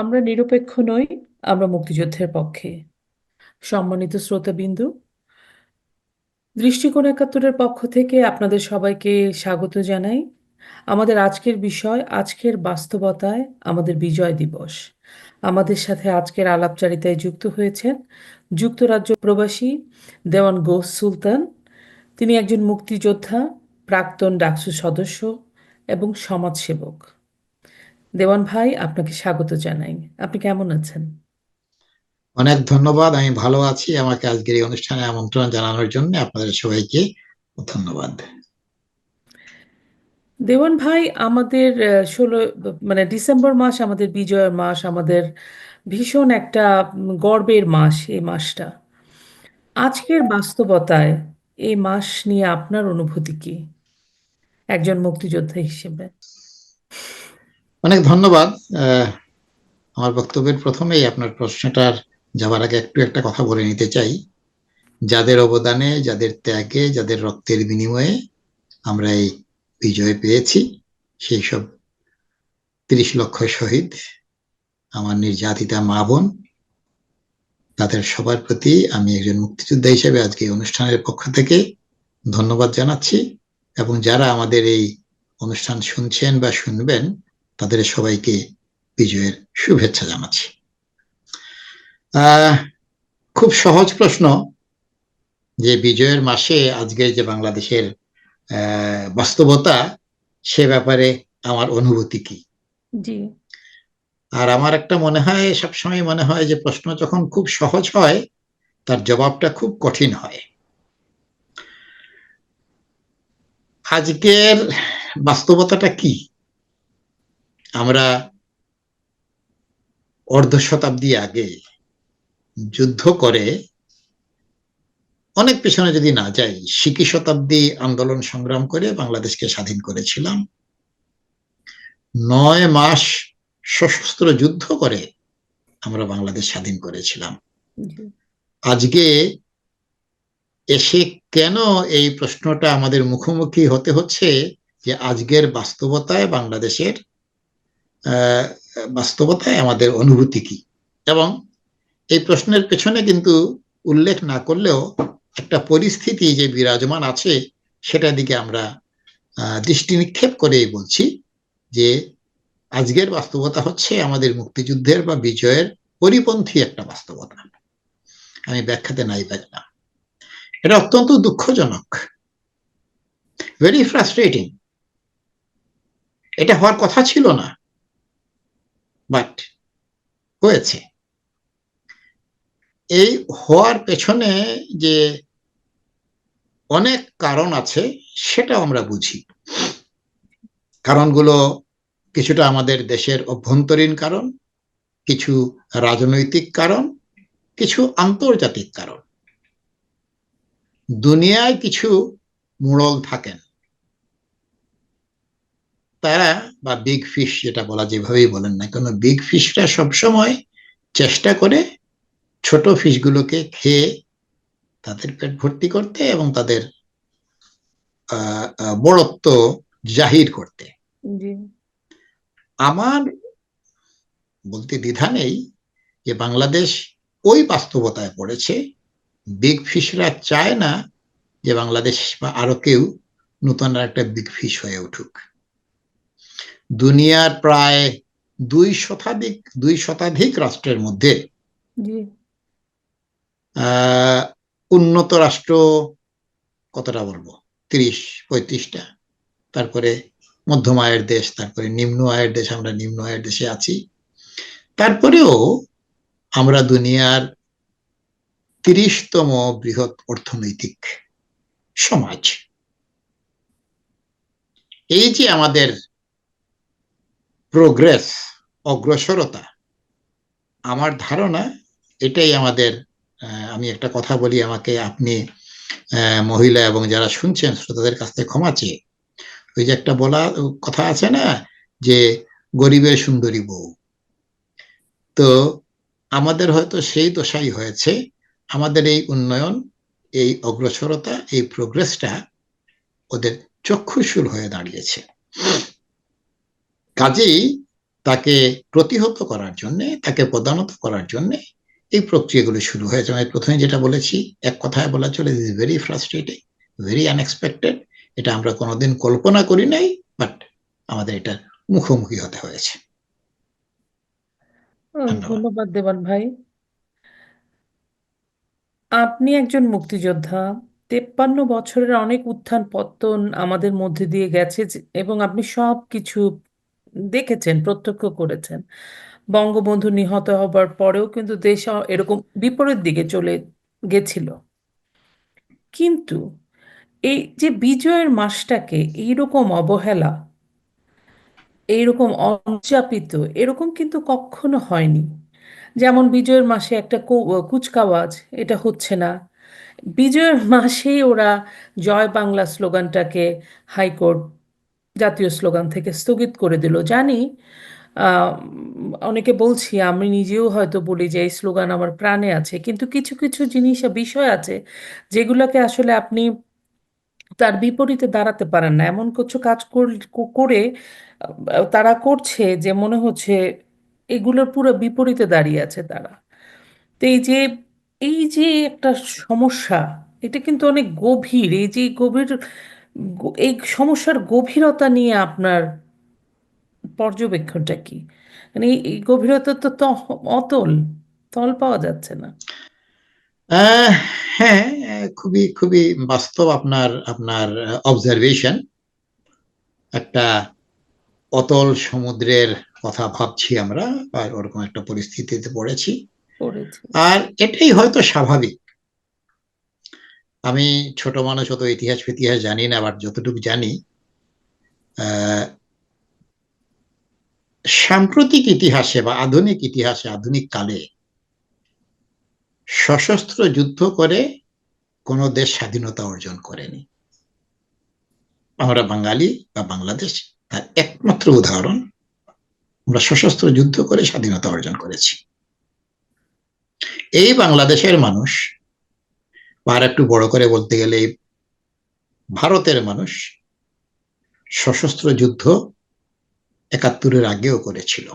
আমরা নিরপেক্ষ নই, আমরা মুক্তিযুদ্ধের পক্ষে। সম্মানিত শ্রোতাবিন্দু, দৃষ্টিকোণ একাত্তরের পক্ষ থেকে আপনাদের সবাইকে স্বাগত জানাই। আমাদের আজকের বিষয়, আজকের বাস্তবতায় আমাদের বিজয় দিবস। আমাদের সাথে আজকের আলাপচারিতায় যুক্ত হয়েছেন যুক্তরাজ্য প্রবাসী দেওয়ান গোস সুলতান। তিনি একজন মুক্তিযোদ্ধা, প্রাক্তন ডাকসু সদস্য এবং সমাজসেবক। দেওয়ান ভাই আপনাকে স্বাগত জানাই। আপনি কেমন আছেন? অনেক ধন্যবাদ আমি ভালো আছি। আমাকে আজকের এই অনুষ্ঠানে আমন্ত্রণ জানানোর জন্য আপনাদের সবাইকে ধন্যবাদ। দেওয়ান ভাই আমাদের ষোলো মানে ডিসেম্বর মাস আমাদের বিজয়ের মাস আমাদের ভীষণ একটা গর্বের মাস এই মাসটা। আজকের বাস্তবতায় এই মাস নিয়ে আপনার অনুভূতি কি? একজন মুক্তিযোদ্ধা হিসেবে। অনেক ধন্যবাদ। আমার বক্তব্যের প্রথমেই আপনার প্রশ্নটার যাবার আগে একটু একটা কথা বলে নিতে চাই। যাদের অবদানে, যাদের ত্যাগে, যাদের রক্তের বিনিময়ে আমরা এই বিজয় পেয়েছি, সেই সব তিরিশ লক্ষ শহীদ আমার নির্যাতিতা মা বোন, তাদের সবার প্রতি আমি একজন মুক্তিযোদ্ধা হিসেবে আজকে এই অনুষ্ঠানের পক্ষ থেকে ধন্যবাদ জানাচ্ছি এবং যারা আমাদের এই অনুষ্ঠান শুনছেন বা শুনবেন তাদের সবাইকে বিজয়ের শুভেচ্ছা জানাচ্ছি। খুব সহজ প্রশ্ন যে বিজয়ের মাসে আজকে যে বাংলাদেশের বাস্তবতা সে ব্যাপারে আমার অনুভূতি কি? আর আমার একটা মনে হয় সবসময় মনে হয় যে প্রশ্ন যখন খুব সহজ হয় তার জবাবটা খুব কঠিন হয়। আজকের বাস্তবতাটা কি? আমরা অর্ধ শতাব্দী আগে যুদ্ধ করে অনেক পেছনে যদি না যাই শিকি শতাব্দী আন্দোলন সংগ্রাম করে বাংলাদেশকে স্বাধীন করেছিলাম। নয় মাস সশস্ত্র যুদ্ধ করে আমরা বাংলাদেশ স্বাধীন করেছিলাম। আজকে এসে কেন এই প্রশ্নটা আমাদের মুখোমুখি হতে হচ্ছে যে আজকের বাস্তবতায় বাংলাদেশের বাস্তবতায় আমাদের অনুভূতি কি? এবং এই প্রশ্নের পেছনে কিন্তু উল্লেখ না করলেও একটা পরিস্থিতি যে বিরাজমান আছে, সেটার দিকে আমরা দৃষ্টি নিক্ষেপ করেই বলছি যে আজকের বাস্তবতা হচ্ছে আমাদের মুক্তিযুদ্ধের বা বিজয়ের পরিপন্থী একটা বাস্তবতা। আমি ব্যাখ্যাতে নাই না এটা অত্যন্ত দুঃখজনক। ভেরি ফ্রাস্ট্রেটিং এটা হওয়ার কথা ছিল না। বাট হয়েছে। এই হওয়ার পেছনে যে অনেক কারণ আছে সেটা আমরা বুঝি। কারণগুলো কিছুটা আমাদের দেশের অভ্যন্তরীণ কারণ, কিছু রাজনৈতিক কারণ, কিছু আন্তর্জাতিক কারণ। দুনিয়ায় কিছু মুড়ল থাকেন। তারা বা বিগ ফিশ যেটা বলা যেভাবেই বলেন না কেন বিগ ফিশরা সবসময় চেষ্টা করে ছোট ফিশগুলোকে খেয়ে তাদের পেট ভর্তি করতে এবং তাদের বড়ত্ব জাহির করতে। আমার বলতে দ্বিধা নেই যে বাংলাদেশ ওই বাস্তবতায় পড়েছে বিগ ফিশরা চায় না যে বাংলাদেশ বা আরও কেউ নতুন একটা বিগ ফিশ হয়ে উঠুক। দুনিয়ার প্রায় দুই শতাধিক দুই শতাধিক রাষ্ট্রের মধ্যে উন্নত রাষ্ট্র কতটা বলব? তিরিশ পঁয়ত্রিশটা। তারপরে মধ্যম আয়ের দেশ তারপরে নিম্ন আয়ের দেশ আমরা নিম্ন আয়ের দেশে আছি। তারপরেও আমরা দুনিয়ার তিরিশতম বৃহৎ অর্থনৈতিক সমাজ। এই যে আমাদের প্রোগ্রেস অগ্রসরতা। আমার ধারণা এটাই আমাদের আমি একটা কথা বলি আমাকে আপনি মহিলা এবং যারা শুনছেন শ্রোতাদের কাছ থেকে ক্ষমা চেয়ে। ওই যে একটা বলা কথা আছে না যে গরিবের সুন্দরী বউ। তো আমাদের হয়তো সেই দশাই হয়েছে, আমাদের এই উন্নয়ন, এই অগ্রসরতা, এই প্রোগ্রেসটা ওদের চক্ষুশূল হয়ে দাঁড়িয়েছে। কাজেই তাকে প্রতিহত করার জন্য তাকে প্রদানত করার জন্য এই প্রক্রিয়াগুলো শুরু হয়েছে। আমি প্রথমে যেটা বলেছি এক কথায় বলা চলে is very frustrating very unexpected এটা আমরা কোনোদিন কল্পনা করি নাই বাট আমাদের এটা মুখোমুখি হতে হয়েছে। ধন্যবাদ। ধন্যবাদ দেবান ভাই। আপনি একজন মুক্তিযোদ্ধা। তেপ্পান্ন বছরের অনেক উত্থান পতন আমাদের মধ্যে দিয়ে গেছে এবং আপনি সব কিছু দেখেছেন, প্রত্যক্ষ করেছেন। বঙ্গবন্ধু নিহত হবার পরেও কিন্তু দেশ এরকম বিপরীত দিকে চলে গেছিল। কিন্তু এই যে বিজয়ের মাসটাকে এইরকম অবহেলা, এইরকম অযাপিত, এরকম কিন্তু কখনো হয়নি। যেমন বিজয়ের মাসে একটা কুচকাওয়াজ, এটা হচ্ছে না। বিজয়ের মাসেই ওরা জয় বাংলা স্লোগানটাকে হাইকোর্ট জাতীয় স্লোগান থেকে স্থগিত করে দিল। জানি অনেকে বলছি, আমি নিজেও হয়তো বলি যে এই স্লোগান আমার প্রাণে আছে, কিন্তু কিছু কিছু জিনিস বিষয় আছে যেগুলোকে আসলে আপনি তার বিপরীতে দাঁড়াতে পারেন না। এমন কিছু কাজ কর- তারা করছে যে মনে হচ্ছে এগুলোর পুরো বিপরীতে দাঁড়িয়ে আছে তারা। তো এই যে এই যে একটা সমস্যা, এটা কিন্তু অনেক গভীর। এই যে গভীর এই সমস্যার গভীরতা নিয়ে আপনার পর্যবেক্ষণটা কি? মানে এই গভীরতা তো অতল তল পাওয়া যাচ্ছে না। হ্যাঁ খুবই খুবই বাস্তব আপনার আপনার অবজারভেশন একটা অতল সমুদ্রের কথা ভাবছি আমরা ওরকম একটা পরিস্থিতিতে পড়েছি। পড়েছে। আর এটাই হয়তো স্বাভাবিক। আমি ছোট মানুষ, অত ইতিহাস ফিতিহাস জানি না আবার যতটুকু জানি সাম্প্রতিক ইতিহাসে বা আধুনিক ইতিহাসে, আধুনিক কালে সশস্ত্র যুদ্ধ করে কোনো দেশ স্বাধীনতা অর্জন করেনি। আমরা বাঙালি বা বাংলাদেশ, তার একমাত্র উদাহরণ, আমরা সশস্ত্র যুদ্ধ করে স্বাধীনতা অর্জন করেছি। এই বাংলাদেশের মানুষ আর একটু বড় করে বলতে গেলে ভারতের মানুষ সশস্ত্র যুদ্ধ একাত্তরের আগেও করেছিল।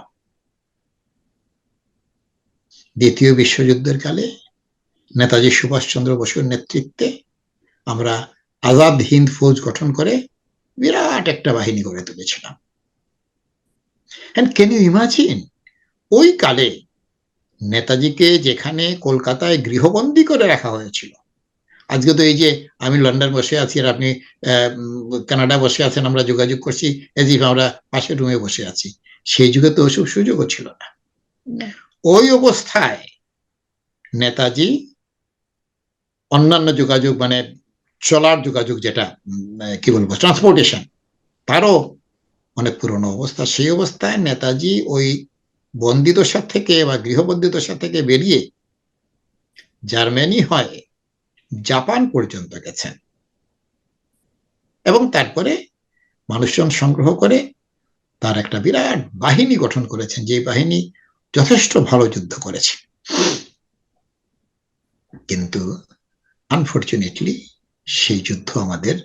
দ্বিতীয় বিশ্বযুদ্ধের কালে নেতাজি সুভাষচন্দ্র বসুর নেতৃত্বে আমরা আজাদ হিন্দ ফৌজ গঠন করে বিরাট একটা বাহিনী গড়ে তুলেছিলাম। ক্যান ইউ ইমাজিন ওই কালে নেতাজিকে যেখানে কলকাতায় গৃহবন্দী করে রাখা হয়েছিল আজকে তো এই যে আমি লন্ডন বসে আছি আর আপনি কানাডা বসে আছেন আমরা যোগাযোগ করছি এজ ইফ আমরা পাশের রুমে বসে আছি। সেই যুগে তো ওসব সুযোগও ছিল না। ওই অবস্থায় নেতাজি অন্যান্য যোগাযোগ মানে চলার যোগাযোগ যেটা কি বলব ট্রান্সপোর্টেশন তারও অনেক পুরনো অবস্থা। সেই অবস্থায় নেতাজি ওই বন্দি দশা থেকে বা গৃহবন্দী দশা থেকে বেরিয়ে জার্মানি হয় জাপান পর্যন্ত গেছেন। এবং তারপরে মানুষজন সংগ্রহ করে তার একটা বিরাট বাহিনী গঠন করেছেন যে বাহিনী যথেষ্ট ভালো যুদ্ধ করেছে। কিন্তু আনফর্চুনেটলি সেই যুদ্ধ আমাদের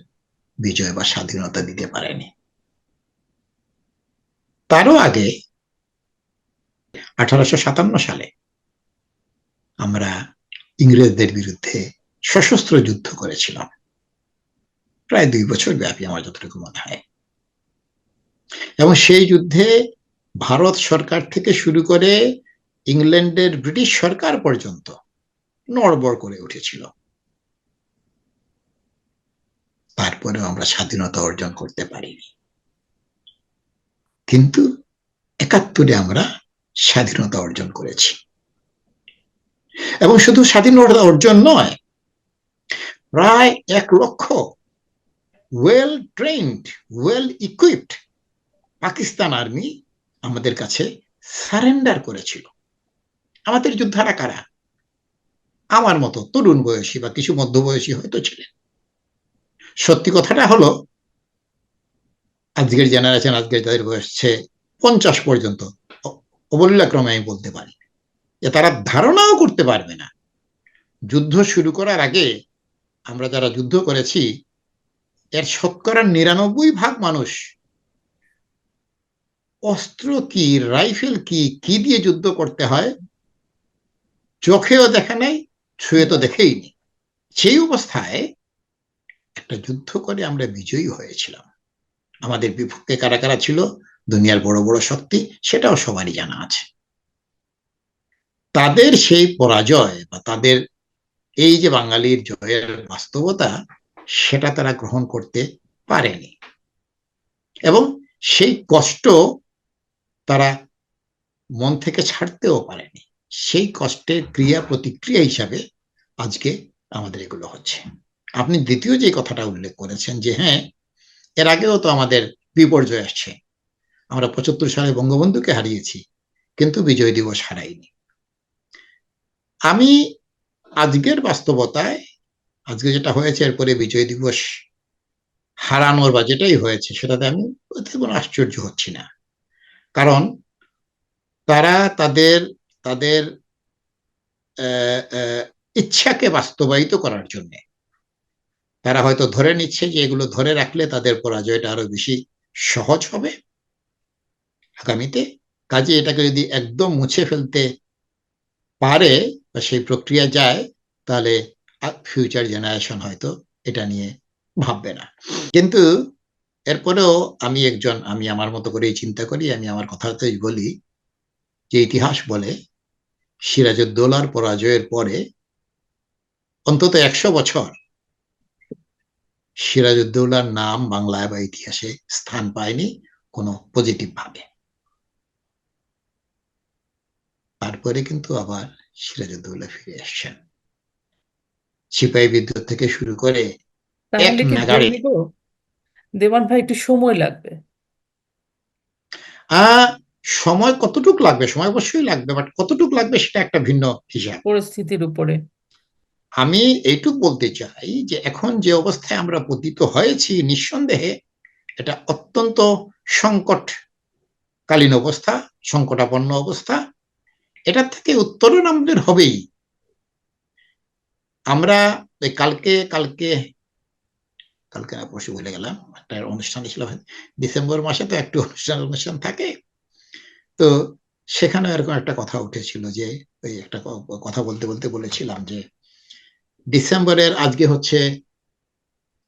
বিজয় বা স্বাধীনতা দিতে পারেনি। তারও আগে আঠারোশো সাতান্ন সালে আমরা ইংরেজদের বিরুদ্ধে সশস্ত্র যুদ্ধ করেছিলাম। প্রায় দুই বছর ব্যাপী আমার যতটুকু মনে হয়। এবং সেই যুদ্ধে ভারত সরকার থেকে শুরু করে ইংল্যান্ডের ব্রিটিশ সরকার পর্যন্ত নড়বড় করে উঠেছিল। তারপরেও আমরা স্বাধীনতা অর্জন করতে পারিনি। কিন্তু একাত্তরে আমরা স্বাধীনতা অর্জন করেছি। এবং শুধু স্বাধীনতা অর্জন নয় প্রায় এক লক্ষ well trained well equipped Pakistan army আমাদের কাছে সারেন্ডার করেছিল। আমাদের যোদ্ধারা কারা? আমার মতো তরুণ বয়সী বা কিছু মধ্যবয়সী হয়তো ছিলেন। সত্যি কথাটা হলো, আজকের জেনারেশন আজকের যাদের বয়স হচ্ছে পঞ্চাশ পর্যন্ত অবলীলাক্রমে আমি বলতে পারি যে তারা ধারণাও করতে পারবে না। যুদ্ধ শুরু করার আগে আমরা যারা যুদ্ধ করেছি, এর শতকরা নিরানব্বই ভাগ মানুষ অস্ত্র কি, রাইফেল কি কি দিয়ে যুদ্ধ করতে হয়, চোখেও দেখে নাই ছুঁয়ে তো দেখেই নি। সেই অবস্থায় একটা যুদ্ধ করে আমরা বিজয়ী হয়েছিলাম। আমাদের বিপক্ষে কারা কারা ছিল, দুনিয়ার বড় বড় শক্তি, সেটাও সবারই জানা আছে। তাদের সেই পরাজয় বা তাদের এই যে বাঙালির জয়ের বাস্তবতা, সেটা তারা গ্রহণ করতে পারেনি। এবং সেই কষ্ট তারা মন থেকে ছাড়তেও পারেনি। সেই কষ্টের ক্রিয়া প্রতিক্রিয়া হিসাবে আজকে আমাদের এগুলো হচ্ছে। আপনি দ্বিতীয় যে কথাটা উল্লেখ করেছেন যে হ্যাঁ এর আগেও তো আমাদের বিপর্যয় আসছে। আমরা পঁচাত্তর সালে বঙ্গবন্ধুকে হারিয়েছি, কিন্তু বিজয় দিবস হারাইনি। আমি আজকের বাস্তবতায়, আজকে যেটা হয়েছে, এরপরে বিজয় দিবস হারানোর বা যেটাই হয়েছে, সেটাতে আমি কোনো আশ্চর্য হচ্ছি না। কারণ তারা তাদের তাদের ইচ্ছাকে বাস্তবায়িত করার জন্য, তারা হয়তো ধরে নিচ্ছে যে এগুলো ধরে রাখলে তাদের পরাজয়টা আরও বেশি সহজ হবে আগামীতে। কাজে এটাকে যদি একদম মুছে ফেলতে পারে সেই প্রক্রিয়া যায়, তাহলে ফিউচার জেনারেশন হয়তো এটা নিয়ে ভাববে না। কিন্তু এরপরেও আমি একজন, আমি আমার মতো করেই চিন্তা করি, আমি আমার কথাতেই বলি যে ইতিহাস বলে, সিরাজউদ্দৌলার পরাজয়ের পরে অন্তত একশো বছর সিরাজউদ্দৌলার নাম বাংলায় বা ইতিহাসে স্থান পায়নি কোনো পজিটিভ ভাবে। তারপরে কিন্তু আবার সিরাজউদ্দৌলা ফিরে আসছেন। সিপাহী বিদ্যুৎ থেকে শুরু করে তাহলে কি দেওয়ান ভাই একটু সময় লাগবে। সময় কতটুক লাগবে? সময় অবশ্যই লাগবে বাট কতটুক লাগবে সেটা একটা ভিন্ন হিসাব। পরিস্থিতির উপরে। আমি এইটুক বলতে চাই যে এখন যে অবস্থায় আমরা পতিত হয়েছি নিঃসন্দেহে এটা অত্যন্ত সংকটকালীন অবস্থা সংকটাপন্ন অবস্থা। এটা থেকে উত্তরণ আমাদের হবেই। আমরা কালকে কালকে কালকে পরশু বলে গেলাম একটা অনুষ্ঠান ছিল ডিসেম্বর মাসে তো একটু অনুষ্ঠান অনুষ্ঠান থাকে। তো সেখানে এরকম একটা কথা উঠেছিল যে ওই একটা কথা বলতে বলতে বলেছিলাম যে ডিসেম্বরের আজকে হচ্ছে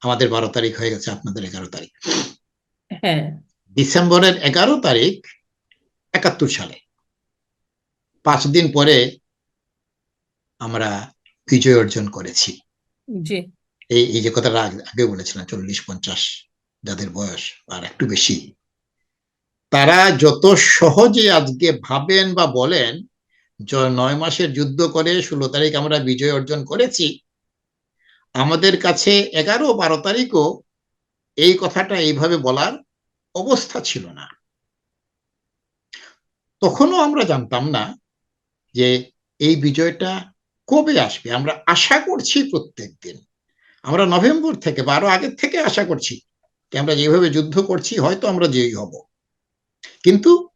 আমাদের বারো তারিখ হয়ে গেছে আপনাদের এগারো তারিখ। হ্যাঁ। ডিসেম্বরের এগারো তারিখ একাত্তর সালে। পাঁচ দিন পরে আমরা বিজয় অর্জন করেছি। এই এই যে কথাটা আগে বলেছিলাম চল্লিশ পঞ্চাশ যাদের বয়স আর একটু বেশি। তারা যত সহজে আজকে ভাবেন বা বলেন নয় মাসের যুদ্ধ করে ষোলো তারিখ আমরা বিজয় অর্জন করেছি আমাদের কাছে এগারো বারো তারিখও এই কথাটা এইভাবে বলার অবস্থা ছিল না। তখনও আমরা জানতাম না যে এই বিজয়টা কবে আসবে? আমরা আশা করছি প্রত্যেক দিন আমরা নভেম্বর থেকে বা আরও আগের থেকে আশা করছি যে আমরা যেভাবে যুদ্ধ করছি, হয়তো আমরা জয়ী হব। কিন্তু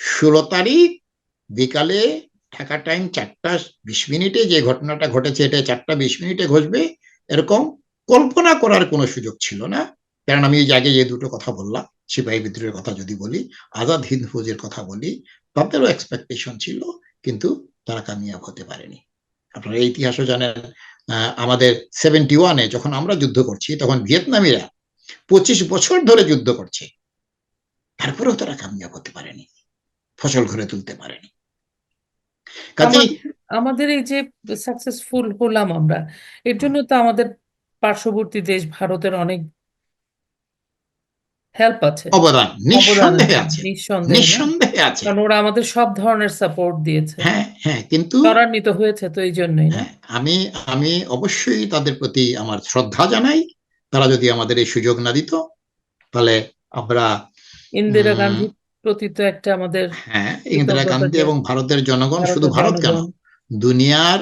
ষোলো তারিখ বিকালে ঢাকা টাইম চারটা বিশ মিনিটে যে ঘটনাটা ঘটেছে, এটা চারটা বিশ মিনিটে ঘটবে, এরকম কল্পনা করার কোনো সুযোগ ছিল না। কারণ আমি এই আগে যে দুটো কথা বললাম, সিপাহী বিদ্রোহের কথা যদি বলি, আজাদ হিন্দ ফৌজের কথা বলি, তাদেরও এক্সপেকটেশন ছিল কিন্তু তারা কামিয়াব হতে পারেনি। আপনারা ইতিহাসও জানেন আমাদের সেভেন্টি ওয়ানে যখন আমরা যুদ্ধ করছি, তখন ভিয়েতনামিরা পঁচিশ বছর ধরে যুদ্ধ করছে। তারপরেও তারা কামিয়াব হতে পারেনি, ফসল ঘরে তুলতে পারেনি। আমাদের এই যে সাকসেসফুল হলাম আমরা, এর জন্য তো আমাদের পার্শ্ববর্তী দেশ ভারতের অনেক হেল্প আছে। অবদান। নিঃসন্দেহে আছে। নিঃসন্দেহে আছে। কারণ ওরা আমাদের সব ধরনের সাপোর্ট দিয়েছে। হ্যাঁ হ্যাঁ কিন্তু ত্বরান্বিত হয়েছে তো এই জন্যই না। হ্যাঁ আমি আমি অবশ্যই তাদের প্রতি আমার শ্রদ্ধা জানাই। তারা যদি আমাদের এই সুযোগ না দিত তাহলে আমরা ইন্দিরা গান্ধীর প্রতি তো একটা আমাদের হ্যাঁ ইন্দিরা গান্ধী এবং ভারতের জনগণ শুধু ভারত কেন? দুনিয়ার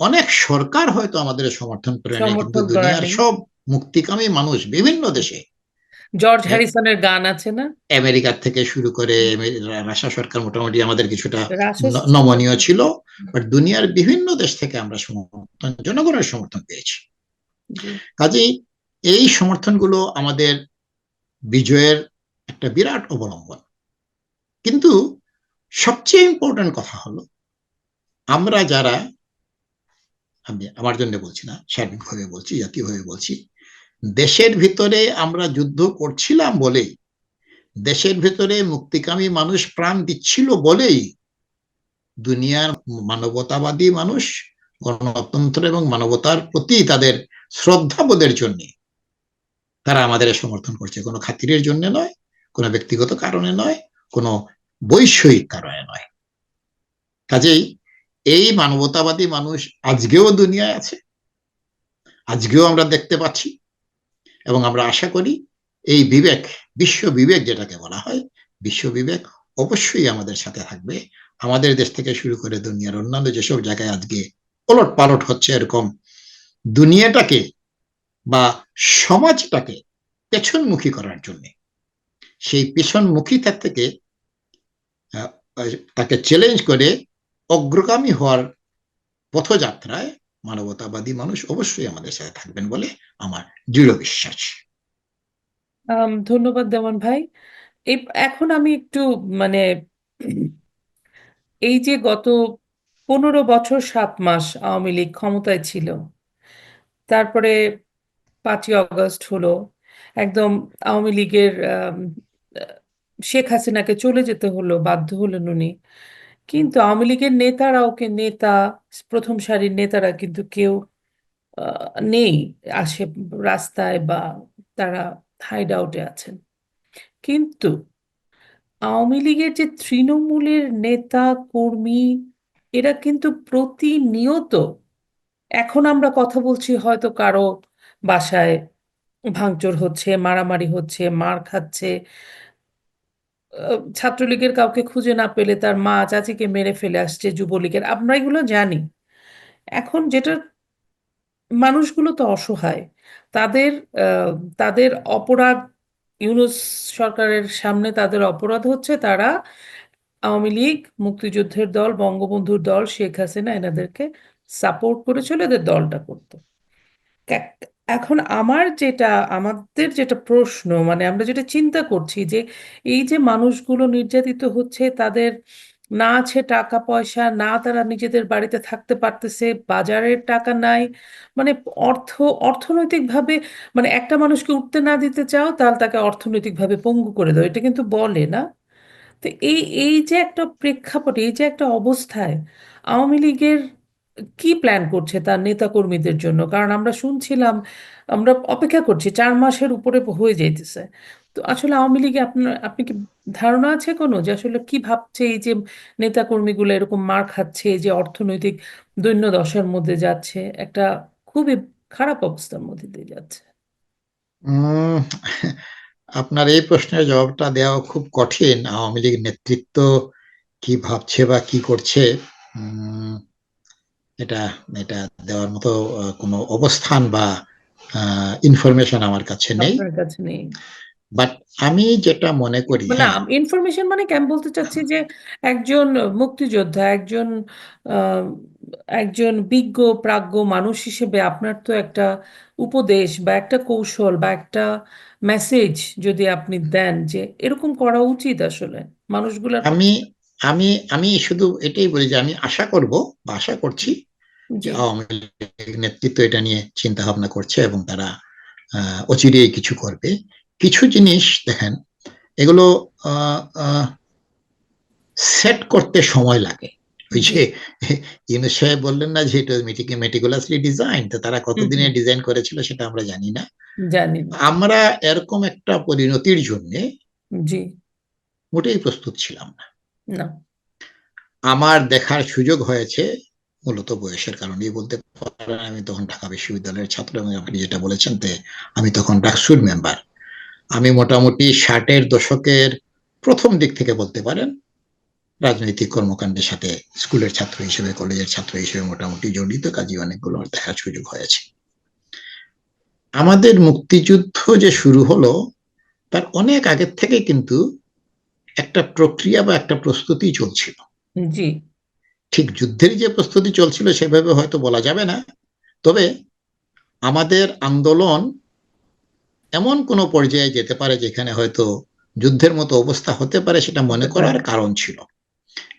অনেক সরকার হয়তো আমাদের সমর্থন করে নাই কিন্তু দুনিয়ার সব মুক্তিকামী মানুষ বিভিন্ন দেশে জর্জ হ্যাঁ। হ্যারিসনের গান আছে না? আমেরিকার থেকে শুরু করে রাশিয়া সরকার মোটামুটি আমাদের কিছুটা নমনীয় ছিল বাট দুনিয়ার বিভিন্ন দেশ থেকে আমরা সমর্থন জনগণের সমর্থন পেয়েছি। কাজেই এই সমর্থনগুলো আমাদের বিজয়ের একটা বিরাট অবলম্বন। কিন্তু সবচেয়ে ইম্পর্টেন্ট কথা হলো আমরা যারা আমি আমার জন্য বলছি না সার্বিকভাবে বলছি জাতীয়ভাবে বলছি দেশের ভিতরে আমরা যুদ্ধ করছিলাম বলেই, দেশের ভিতরে মুক্তিকামী মানুষ প্রাণ দিচ্ছিল বলেই, দুনিয়ার মানবতাবাদী মানুষ, গণতন্ত্র এবং মানবতার প্রতি তাদের শ্রদ্ধাবোধের জন্য, তারা আমাদের সমর্থন করছে। কোনো খাতিরের জন্য নয়, কোনো ব্যক্তিগত কারণে নয়, কোনো বৈষয়িক কারণে নয়। কাজেই এই মানবতাবাদী মানুষ আজকেও দুনিয়ায় আছে, আজকেও আমরা দেখতে পাচ্ছি। এবং আমরা আশা করি এই বিবেক, বিশ্ব বিবেক যেটাকে বলা হয়, বিশ্ব বিবেক অবশ্যই আমাদের সাথে থাকবে। আমাদের দেশ থেকে শুরু করে দুনিয়ার অন্যান্য যেসব জায়গায় আজকে ওলট পালট হচ্ছে এরকম দুনিয়াটাকে বা সমাজটাকে পেছনমুখী করার জন্য, সেই পেছনমুখিতা থেকে তাকে চ্যালেঞ্জ করে অগ্রগামী হওয়ার পথযাত্রায় মানবতাবাদী মানুষ অবশ্যই আমাদের সাথে থাকবেন বলে আমার দৃঢ় বিশ্বাস। ধন্যবাদ দেওয়ান ভাই। এই এখন আমি একটু মানে এই যে গত পনেরো বছর সাত মাস আওয়ামী লীগ ক্ষমতায় ছিল, তারপরে পাঁচই অগস্ট হলো, একদম আওয়ামী লীগের শেখ হাসিনাকে চলে যেতে হলো, বাধ্য হলেন উনি। কিন্তু আওয়ামী লীগের নেতারা ওকে নেতা, প্রথম সারির নেতারা কিন্তু কেউ নেই আসে রাস্তায় বা তারা হাইড আউটে আছেন। কিন্তু আওয়ামী লীগের যে তৃণমূলের নেতা, কর্মী, এরা কিন্তু প্রতিনিয়ত, এখন আমরা কথা বলছি হয়তো কারও বাসায় ভাঙচুর হচ্ছে, মারামারি হচ্ছে, মার খাচ্ছে ছাত্রলীগের কাউকে খুঁজে না পেলে তার মা চাচিকে মেরে ফেলে আসছে যুবলীগের। আমরা এগুলো জানি। এখন যেটা মানুষগুলো তো অসহায়। তাদের তাদের অপরাধ, ইউনুস সরকারের সামনে তাদের অপরাধ হচ্ছে তারা আওয়ামী লীগ, মুক্তিযুদ্ধের দল, বঙ্গবন্ধুর দল, শেখ হাসিনা এনাদেরকে সাপোর্ট করেছিল, এদের দলটা করতো। এখন আমার যেটা, আমাদের যেটা প্রশ্ন মানে আমরা যেটা চিন্তা করছি যে, এই যে মানুষগুলো নির্যাতিত হচ্ছে, তাদের না আছে টাকা পয়সা, না তারা নিজেদের বাড়িতে থাকতে পারতেছে, বাজারের টাকা নাই মানে অর্থ, অর্থনৈতিকভাবে মানে একটা মানুষকে উঠতে না দিতে চাও, তাহলে তাকে অর্থনৈতিকভাবে পঙ্গু করে দাও, এটা কিন্তু বলে না। তো এই এই যে একটা প্রেক্ষাপটে, এই যে একটা অবস্থায়, আওয়ামী লীগের কি প্ল্যান করছে তার নেতাকর্মীদের জন্য? কারণ আমরা শুনছিলাম, আমরা অপেক্ষা করছি, চার মাসের উপরে হয়ে যাইতেছে। তো আসলে আওয়ামী লীগে আপনার, আপনি কি ধারণা আছে কোনো যে আসলে কি ভাবছে এই যে নেতাকর্মীগুলো এরকম মার খাচ্ছে যে অর্থনৈতিক দৈন্য দশার মধ্যে যাচ্ছে, একটা খুবই খারাপ অবস্থার মধ্যে দিয়ে যাচ্ছে? আপনার এই প্রশ্নের জবাবটা দেওয়া খুব কঠিন। আওয়ামী লীগ নেতৃত্ব কি ভাবছে বা কি করছে? এটা এটা দেওয়ার মতো কোনো অবস্থান বা ইনফরমেশন আমার কাছে নেই। বাট আমি যেটা মনে করি না ইনফরমেশন মানে কেন বলতে চাচ্ছি যে একজন মুক্তিযোদ্ধা একজন একজন বিজ্ঞ প্রাজ্ঞ মানুষ হিসেবে আপনার তো একটা উপদেশ বা একটা কৌশল বা একটা মেসেজ যদি আপনি দেন যে এরকম করা উচিত আসলে। মানুষগুলো আমি আমি আমি শুধু এটাই বলি যে আমি আশা করব বা আশা করছি যে আওয়ামী লীগ নেতৃত্ব এটা নিয়ে চিন্তা ভাবনা করছে এবং তারা অচিরেই কিছু করবে। কিছু জিনিস দেখেন এগুলো সেট করতে সময় লাগে। ওই যে ইউনুস সাহেব বললেন না যে এটা মেটিকুলাসলি ডিজাইন তো তারা কতদিনে ডিজাইন করেছিল সেটা আমরা জানি না। জানি আমরা এরকম একটা পরিণতির জন্য জি। মোটেই প্রস্তুত ছিলাম না। না। আমার দেখার সুযোগ হয়েছে মূলত বয়সের কারণেই বলতে পারেন, আমি তখন ঢাকা বিশ্ববিদ্যালয়ের ছাত্র এবং আপনি যেটা বলেছেন তে আমি তখন ডাকসুর মেম্বার আমি মোটামুটি ষাটের দশকের প্রথম দিক থেকে বলতে পারেন, রাজনৈতিক কর্মকাণ্ডের সাথে স্কুলের ছাত্র হিসেবে, কলেজের ছাত্র হিসেবে মোটামুটি জড়িত কাজে অনেকগুলো দেখার সুযোগ হয়েছে। আমাদের মুক্তিযুদ্ধ যে শুরু হলো, তার অনেক আগের থেকে কিন্তু একটা প্রক্রিয়া বা একটা প্রস্তুতি চলছিল। ঠিক যুদ্ধের যে প্রস্তুতি চলছিল সেভাবে হয়তো বলা যাবে না। তবে আমাদের আন্দোলন এমন কোনো পর্যায়ে যেতে পারে যেখানে হয়তো যুদ্ধের মতো অবস্থা হতে পারে সেটা মনে করার কারণ ছিল।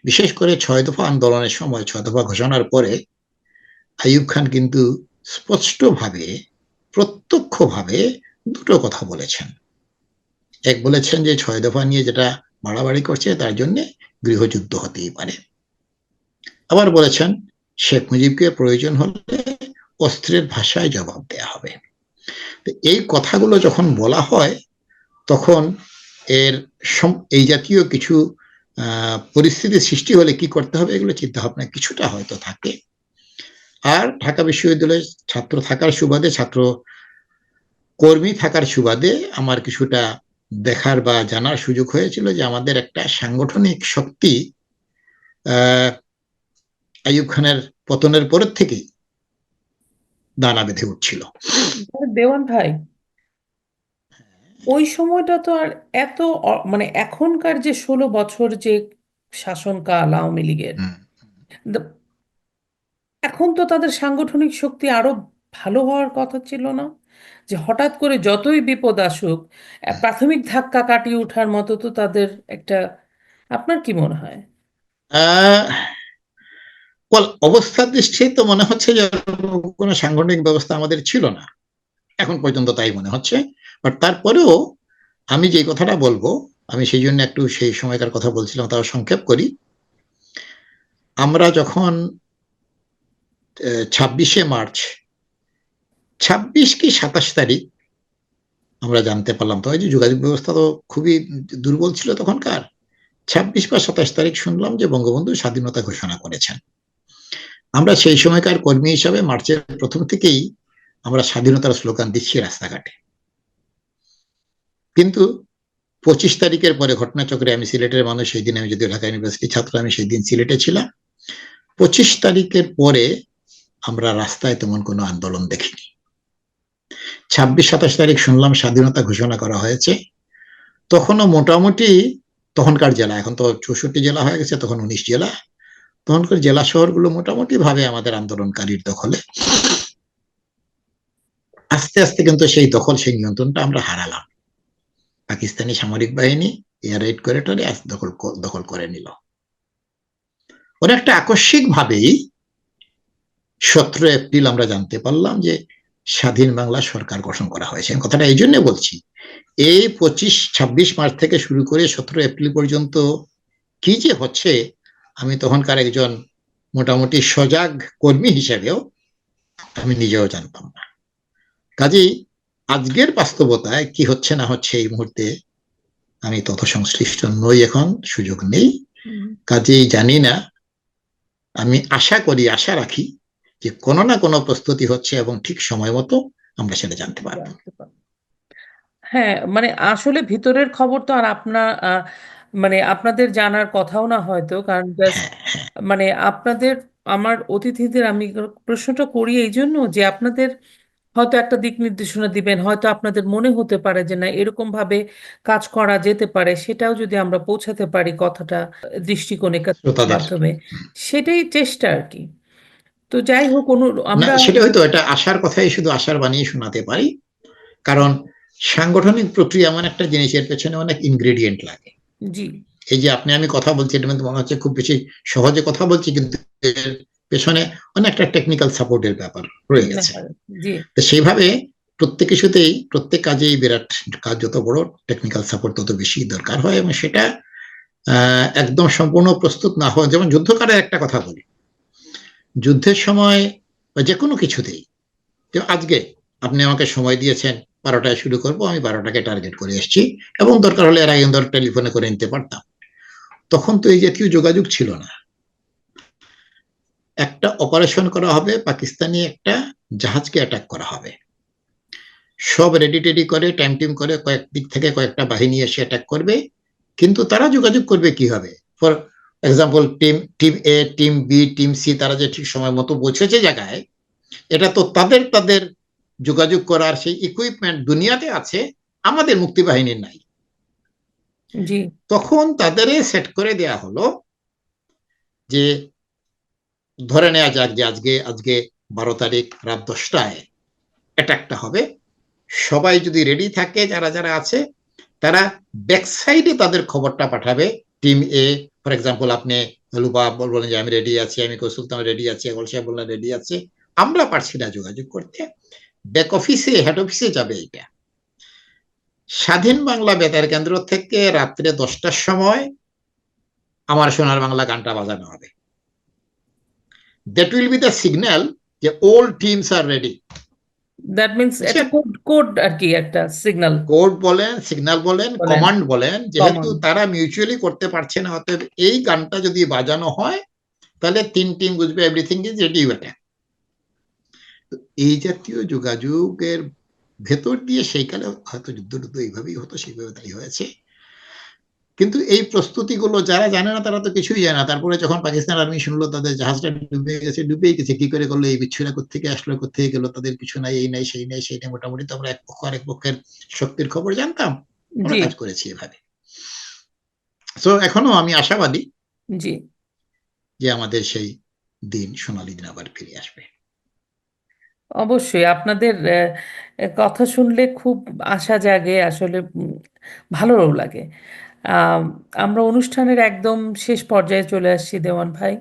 বিশেষ করে ছয় দফা আন্দোলনের সময়, ছয় দফা ঘোষণার পরে আইয়ুব খান কিন্তু স্পষ্টভাবে, প্রত্যক্ষভাবে দুটো কথা বলেছেন। এক বলেছেন যে ছয় দফা নিয়ে যেটা বাড়াবাড়ি করছে তার জন্য গৃহযুদ্ধ হতেই পারে। আবার বলেছেন, শেখ মুজিবকে প্রয়োজন হলে অস্ত্রের ভাষায় জবাব দেয়া হবে। এই কথাগুলো যখন বলা হয়, তখন এর এই জাতীয় কিছু পরিস্থিতি সৃষ্টি হলে কি করতে হবে? এগুলো চিন্তা ভাবনা কিছুটা হয়তো থাকে। আর ঢাকা বিশ্ববিদ্যালয়ে ছাত্র থাকার সুবাদে, ছাত্র কর্মী থাকার সুবাদে আমার কিছুটা দেখার বা জানার সুযোগ হয়েছিল যে আমাদের একটা সাংগঠনিক শক্তি আইয়ুব খানের পতনের পরের থেকেই দানা বেঁধে উঠছিল। দেওয়ান ভাই ওই সময়টা তো আর এত মানে এখনকার যে ষোলো বছর যে শাসনকাল আওয়ামী লীগের এখন তো তাদের সাংগঠনিক শক্তি আরও ভালো হওয়ার কথা ছিল না। যে হঠাৎ করে যতই বিপদ আসুক প্রাথমিক ধাক্কা কাটিয়ে ওঠার মতো তো তাদের একটা আপনার কি মনে হয়? Well, অবস্থার দৃষ্টি তো মনে হচ্ছে যে কোনো সাংগঠনিক ব্যবস্থা আমাদের ছিল না। এখন পর্যন্ত তাই মনে হচ্ছে। বাট তারপরেও আমি যে কথাটা বলব আমি সেই জন্য একটু সেই সময়কার কথা বলছিলাম তাও সংক্ষেপ করি। আমরা যখন ছাব্বিশে মার্চ ছাব্বিশ কি সাতাশ তারিখ আমরা জানতে পারলাম তো যে যোগাযোগ ব্যবস্থা তো খুবই দুর্বল ছিল তখনকার। ছাব্বিশ বা সাতাশ তারিখ শুনলাম যে বঙ্গবন্ধু স্বাধীনতা ঘোষণা করেছেন। আমরা সেই সময়কার কর্মী হিসাবে মার্চের প্রথম থেকেই আমরা স্বাধীনতার স্লোগান দিচ্ছি রাস্তাঘাটে। কিন্তু পঁচিশ তারিখের পরে ঘটনাচক্রে আমি সিলেটের মানুষ, সেই দিন আমি যদি ঢাকা ইউনিভার্সিটি ছাত্র, আমি সেই দিন সিলেটে ছিলাম। পঁচিশ তারিখের পরে আমরা রাস্তায় তেমন কোনো আন্দোলন দেখিনি। ছাব্বিশ, সাতাশ তারিখ শুনলাম স্বাধীনতা ঘোষণা করা হয়েছে। তখনও মোটামুটি তখনকার জেলা, এখন তো চৌষট্টি জেলা হয়ে গেছে, তখন উনিশ জেলা। তখনকার জেলা শহরগুলো মোটামুটি ভাবে আমাদের আন্দোলনকারীর দখলে। আস্তে আস্তে কিন্তু সেই দখল, সেই নিয়ন্ত্রণটা আমরা হারালাম। পাকিস্তানি সামরিক বাহিনী, এয়ার রেড করে টরে দখল দখল করে নিল। ওরা একটা আকস্মিক ভাবেই সতেরো এপ্রিল আমরা জানতে পারলাম যে স্বাধীন বাংলা সরকার গঠন করা হয়েছে। কথাটা এই জন্য বলছি, এই পঁচিশ, ছাব্বিশ মার্চ থেকে শুরু করে সতেরো এপ্রিল পর্যন্ত কি যে হচ্ছে আমি তখনকার একজন মোটামুটি সজাগ কর্মী হিসেবেও আমি নিজেও জানতাম না। কাজেই আজকের বাস্তবতায় কি হচ্ছে না হচ্ছে এই মুহূর্তে আমি তত সংশ্লিষ্ট নই এখন সুযোগ নেই। কাজেই জানি না। আমি আশা করি আশা রাখি যে কোনো না কোনো প্রস্তুতি হচ্ছে এবং ঠিক সময় মতো আমরা সেটা জানতে পারব। হ্যাঁ মানে আসলে ভিতরের খবর তো আর আপনার মানে আপনাদের জানার কথাও না হয়তো কারণ জাস্ট হ্যাঁ হ্যাঁ। মানে আপনাদের আমার অতিথিদের আমি প্রশ্নটা করি এই জন্য যে আপনাদের হয়তো একটা দিক নির্দেশনা দিবেন হয়তো আপনাদের মনে হতে পারে যে না এরকম ভাবে কাজ করা যেতে পারে সেটাও যদি আমরা পৌঁছাতে পারি কথাটা দৃষ্টিকোণে মাধ্যমে সেটাই চেষ্টা আর কি। তো যাই হোক অনু না আমরা সেটা হয়তো এটা আশার কথাই শুধু আশার বানিয়ে শোনাতে পারি। কারণ সাংগঠনিক প্রক্রিয়া এমন একটা জিনিসের পেছনে অনেক ইনগ্রেডিয়েন্ট লাগে। জি। এই যে আপনি আমি কথা বলছি এটা মনে হচ্ছে খুব বেশি সহজে কথা বলছি কিন্তু পেছনে অনেকটা টেকনিক্যাল সাপোর্টের ব্যাপার রয়ে গেছে। তো সেইভাবে প্রত্যেক কিছুতেই প্রত্যেক কাজেই বিরাট কাজ যত বড় টেকনিক্যাল সাপোর্ট তত বেশি দরকার হয় এবং সেটা আহ, একদম সম্পূর্ণ প্রস্তুত না হয় যেমন যুদ্ধকারের একটা কথা বলি। যুদ্ধের সময় বা যে কোনো কিছুতেই আজকে আপনি আমাকে সময় দিয়েছেন বারোটায় শুরু করব, আমি বারোটাকে টার্গেট করে এসেছি এবং দরকার হলে এর আগে ধর টেলিফোনে করে নিতে পারতাম। তখন তো এই জাতীয় যোগাযোগ ছিল না। একটা অপারেশন করা হবে, পাকিস্তানি একটা জাহাজকে অ্যাটাক করা হবে। সব রেডি টেডি করে টাইম টিম করে কয়েক দিক থেকে কয়েকটা বাহিনী এসে অ্যাটাক করবে, কিন্তু তারা যোগাযোগ করবে কীভাবে for example team team A team B team C তারা যে ঠিক সময় মতো পৌঁছেছে জায়গায়, এটা তো তাদের তাদের যোগাযোগ করার সেই ইকুইপমেন্ট দুনিয়াতে আছে আমাদের মুক্তি বাহিনীর নাই তখন তাদের সেট করে দেয়া হলো যে ধরে নেওয়া যাক যে আজকে আজকে বারো তারিখ রাত দশটায় অ্যাটাকটা হবে। সবাই যদি রেডি থাকে যারা যারা আছে তারা ব্যাক সাইডে তাদের খবরটা পাঠাবে। টিম এ ফর এক্সাম্পল আপনি লুপা বললেন যে আমি রেডি আছি আমি কৌশল রেডি আছি সাহেব বললেন রেডি আছে। আমরা পারছি না যোগাযোগ করতে। ব্যাক অফিসে হেড অফিসে যাবে এটা স্বাধীন বাংলা বেতার কেন্দ্র থেকে রাত্রে দশটার সময় আমার সোনার বাংলা গানটা বাজানো হবে। That will be the signal যে all teams are ready that means একটা কোড কোড আর কি একটা সিগন্যাল কোড বলেন সিগন্যাল বলেন। কমান্ড বলেন যেহেতু তারা মিউচুয়ালি করতে পারছে না অতএব এই গানটা যদি বাজানো হয় তাহলে তিন টিম বুঝবে এভরিথিং ইজ রেডি অ্যাটাক এই জাতীয় যোগাযোগের ভেতর দিয়ে সেই কালে হয়তো যুদ্ধ টুদ্ধ এইভাবেই হতো সেইভাবে তাই হয়েছে। কিন্তু এই প্রস্তুতিগুলো যারা জানে না তারা তো কিছুই জানে না। তারপরে যখন পাকিস্তান আর্মি শুনলো তাদের জাহাজটা ডুবে গেছে ডুবেই গেছে কি করে করল? এই বিচ্ছুরা থেকে আসলো থেকে গেলো? তাদের কিছু নাই এই নাই সেই নাই সেই নাই। মোটামুটি তো আমরা এক পক্ষ আরেক পক্ষের শক্তির খবর জানতাম। আমরা কাজ করেছি এভাবে। তো এখনও আমি আশাবাদী জি। যে আমাদের সেই দিন সোনালী দিন আবার ফিরে আসবে। অবশ্যই আপনাদের কথা শুনলে খুব আশা জাগে আসলে উম, ভালোও লাগে। আম, আমরা অনুষ্ঠানের একদম শেষ পর্যায়ে চলে আসছি দেওয়ান ভাই।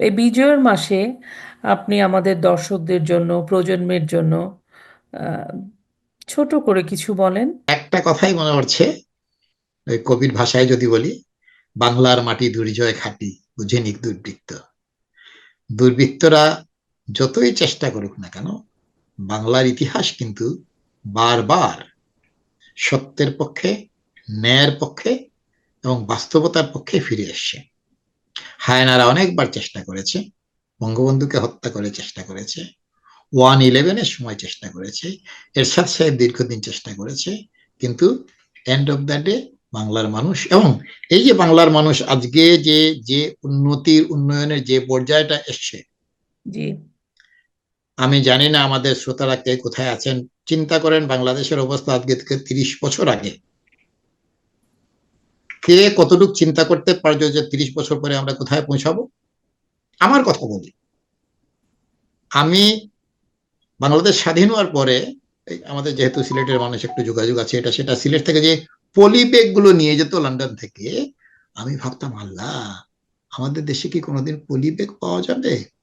এই বিজয়ের মাসে আপনি আমাদের দর্শকদের জন্য প্রজন্মের জন্য ছোট করে কিছু বলেন। একটা কথাই মনে পড়ছে ওই কবির ভাষায় যদি বলি বাংলার মাটি দুর্জয় খাটি বুঝে নিক দুর্বৃত্ত। দুর্বৃত্তরা যতই চেষ্টা করুক না কেন, বাংলার ইতিহাস কিন্তু বারবার সত্যের পক্ষে, ন্যায়ের পক্ষে এবং বাস্তবতার পক্ষে ফিরে এসছে। হায়নারা অনেকবার চেষ্টা করেছে, বঙ্গবন্ধুকে হত্যা করে চেষ্টা করেছে, ওয়ান ইলেভেনের সময় চেষ্টা করেছে, এরশাদ সাহেব দীর্ঘদিন চেষ্টা করেছে, কিন্তু এন্ড অফ দ্য ডে বাংলার মানুষ এবং এই যে বাংলার মানুষ আজকে যে যে উন্নতির উন্নয়নের যে পর্যায়টা এসছে আমি জানি না আমাদের শ্রোতারা কে কোথায় আছেন। চিন্তা করেন, বাংলাদেশের অবস্থা আজকে থেকে তিরিশ বছর আগে। কে কতটুকু চিন্তা করতে পারছ যে তিরিশ বছর পরে আমরা কোথায় পৌঁছাবো? আমার কথা বলি। আমি বাংলাদেশ স্বাধীন হওয়ার পরে আমাদের যেহেতু সিলেটের মানুষ একটু যোগাযোগ আছে, এটা সেটা সিলেট থেকে যে পলি গুলো নিয়ে যেত লন্ডন থেকে, আমি ভাবতাম, আল্লাহ, আমাদের দেশে কি কোনোদিন পলি ব্যাগ পাওয়া যাবে?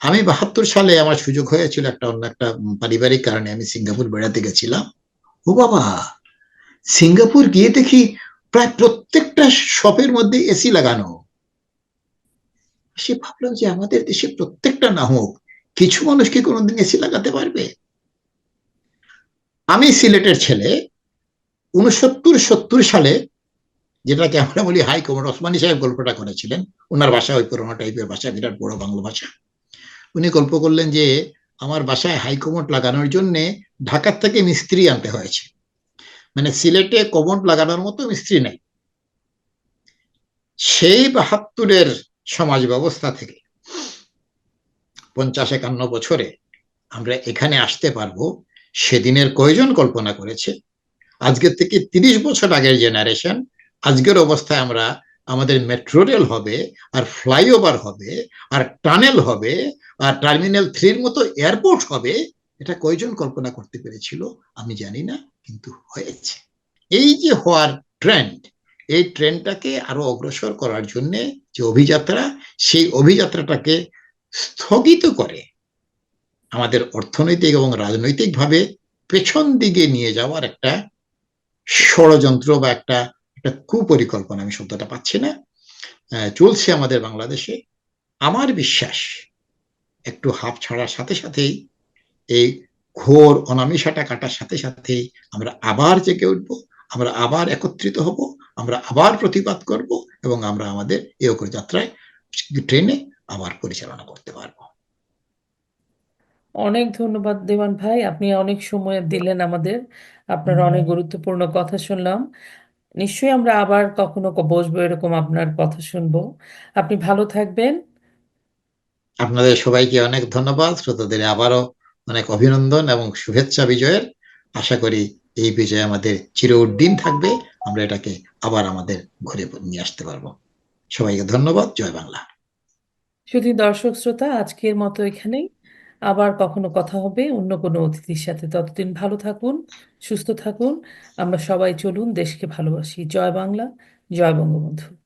আমি বাহাত্তর সালে আমার সুযোগ হয়েছিল একটা, অন্য একটা পারিবারিক কারণে আমি সিঙ্গাপুর বেড়াতে গেছিলাম। ও বাবা! সিঙ্গাপুর গিয়ে দেখি প্রায় প্রত্যেকটা শপের মধ্যে এসি লাগানো। সে ভাবলাম যে আমাদের দেশে প্রত্যেকটা না হোক কিছু মানুষ কি কোনোদিন এসি লাগাতে পারবে? আমি সিলেটের ছেলে উনসত্তর সত্তর সালে যেটাকে আমরা বলি হাই কমোড ওসমানী সাহেব গল্পটা করেছিলেন। ওনার ভাষা ওই পুরোনো টাইপের ভাষা, বিরাট বড় বাংলা ভাষা। উনি গল্প করলেন যে, আমার বাসায় হাই কমোড লাগানোর জন্য ঢাকার থেকে মিস্ত্রি আনতে হয়েছে। মানে সিলেটে কমোড লাগানোর মতো মিস্ত্রি নাই। সেই বাহাত্তরের সমাজ ব্যবস্থা থেকে পঞ্চাশ একান্ন বছরে আমরা এখানে আসতে পারব, সেদিনের কয়জন কল্পনা করেছে? আজকের থেকে তিরিশ বছর আগের জেনারেশন আজকের অবস্থায় আমরা আমাদের মেট্রো রেল হবে, আর ফ্লাইওভার হবে, আর টানেল হবে, আর টার্মিনাল থ্রির মতো এয়ারপোর্ট হবে, এটা কয়জন কল্পনা করতে পেরেছিল আমি জানি না, কিন্তু হয়েছে। এই যে হওয়ার ট্রেন্ড, এই ট্রেন্ডটাকে আরও অগ্রসর করার জন্য যে অভিযাত্রা, সেই অভিযাত্রাটাকে স্থগিত করে আমাদের অর্থনৈতিক এবং রাজনৈতিকভাবে পেছন দিকে নিয়ে যাওয়ার একটা ষড়যন্ত্র বা একটা একটা কুপরিকল্পনা আমি শব্দটা পাচ্ছি না। চলছে আমাদের বাংলাদেশে। আমার বিশ্বাস একটু হাফ ছাড়ার সাথে সাথেই এই ঘোর অনামিশাটা কাটার সাথে সাথেই আমরা আবার জেগে উঠবো আমরা আবার একত্রিত হব আমরা আবার প্রতিবাদ করব এবং আমরা আমাদের এই অগ্রযাত্রায় ট্রেনে আবার পরিচালনা করতে পারব। অনেক ধন্যবাদ দেওয়ান ভাই আপনি অনেক সময় দিলেন আমাদের। আপনার অনেক গুরুত্বপূর্ণ কথা শুনলাম। নিশ্চয়ই আমরা আবার কখনো ক- বসবো এরকম আপনার কথা শুনব। আপনি ভালো থাকবেন। আপনাদের সবাইকে অনেক ধন্যবাদ। শ্রোতাদের আবারও অনেক অভিনন্দন এবং শুভেচ্ছা বিজয়ের। আশা করি এই বিজয় আমাদের চির উদ্দিন থাকবে। আমরা এটাকে আবার আমাদের ঘুরে নিয়ে আসতে পারব। সবাইকে ধন্যবাদ। জয় বাংলা। শুধু দর্শক শ্রোতা আজকের মতো এখানেই। আবার কখনো কথা হবে। অন্য কোনো অতিথির সাথে ততদিন ভালো থাকুন, সুস্থ থাকুন। আমরা সবাই চলুন, দেশকে ভালোবাসি। জয় বাংলা, জয় বঙ্গবন্ধু।